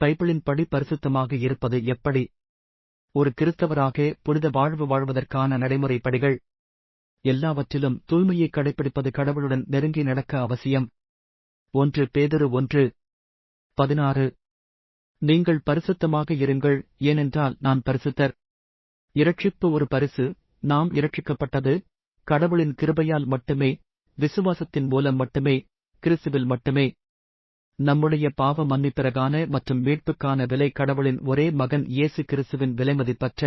பைபிளின் படி பரிசுத்தமாக இருப்பது எப்படி? ஒரு கிறிஸ்தவராக புனித வாழ்வு வாழ்வதற்கான நடைமுறை படிகள் எல்லாவற்றிலும் தூய்மையை கடைப்பிடிப்பது கடவுளுடன் நெருங்கி நடக்க அவசியம். ஒன்று பேதரு ஒன்று பதினாறு. நீங்கள் பரிசுத்தமாக இருங்கள் ஏனென்றால் நான் பரிசுத்தர். இரட்சிப்பு ஒரு பரிசு நாம் இரட்சிக்கப்பட்டது. கடவுளின் கிருபையால் மட்டுமே விசுவாசத்தின் மூலம் மட்டுமே கிறிஸ்துவில் மட்டுமே. நம்முடைய பாவ மன்னிப்பிறகான மற்றும் மீட்புக்கான விலை கடவுளின் ஒரே மகன் இயேசு கிறிஸ்துவின் விலைமதிப்பற்ற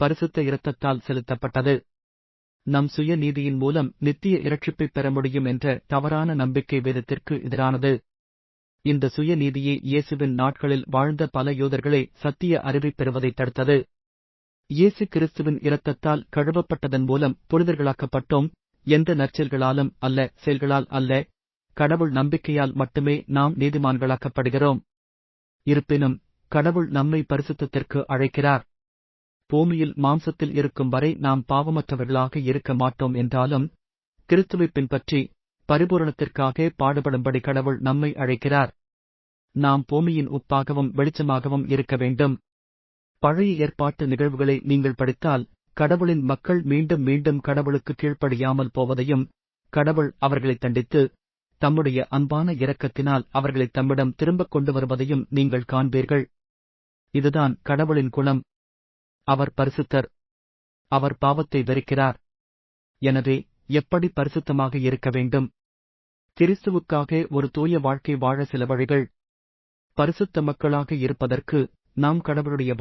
பரிசுத்த இரத்தத்தால் செலுத்தப்பட்டது. நம் சுய நீதியின் மூலம் நித்திய இரட்சிப்பை பெற முடியும் என்ற தவறான நம்பிக்கை வேதத்திற்கு எதிரானது. இந்த சுய நீதியே இயேசுவின் நாட்களில் வாழ்ந்த பல யூதர்களை சத்திய அறிவைப் பெறுவதை தடுத்தது. இயேசு கிறிஸ்துவின் இரத்தத்தால் கழுவப்பட்டதன் மூலம் புனிதர்களாக்கப்பட்டோம். எந்த நற்செயல்களாலும் அல்ல செயல்களால் அல்ல கடவுள் நம்பிக்கையால் மட்டுமே நாம் நீதிமான்களாக்கப்படுகிறோம். இருப்பினும் கடவுள் நம்மை பரிசுத்தத்திற்கு அழைக்கிறார். பூமியில் மாம்சத்தில் இருக்கும் வரை நாம் பாவமற்றவர்களாக இருக்க மாட்டோம் என்றாலும் கிறிஸ்துவை பின்பற்றி பரிபூரணத்திற்காக பாடுபடும்படி கடவுள் நம்மை அழைக்கிறார். நாம் பூமியின் உப்பாகவும் வெளிச்சமாகவும் இருக்க வேண்டும். பழைய ஏற்பாட்டு நிகழ்வுகளை நீங்கள் படித்தால் கடவுளின் மக்கள் மீண்டும் மீண்டும் கடவுளுக்கு கீழ்ப்படியாமல் போவதையும் கடவுள் அவர்களைத் தண்டித்து தம்முடைய அன்பான இரக்கத்தினால் அவர்களை தம்மிடம் திரும்பக் கொண்டு வருவதையும் நீங்கள் காண்பீர்கள். இதுதான் கடவுளின் குணம். அவர் பரிசுத்தர். அவர் பாவத்தை வெறுக்கிறார். எனவே எப்படி பரிசுத்தமாக இருக்க வேண்டும்? கிறிஸ்துவுக்காக ஒரு தூய வாழ்க்கை வாழ சில வழிகள். பரிசுத்த மக்களாக இருப்பதற்கு நாம் கடவுளுடைய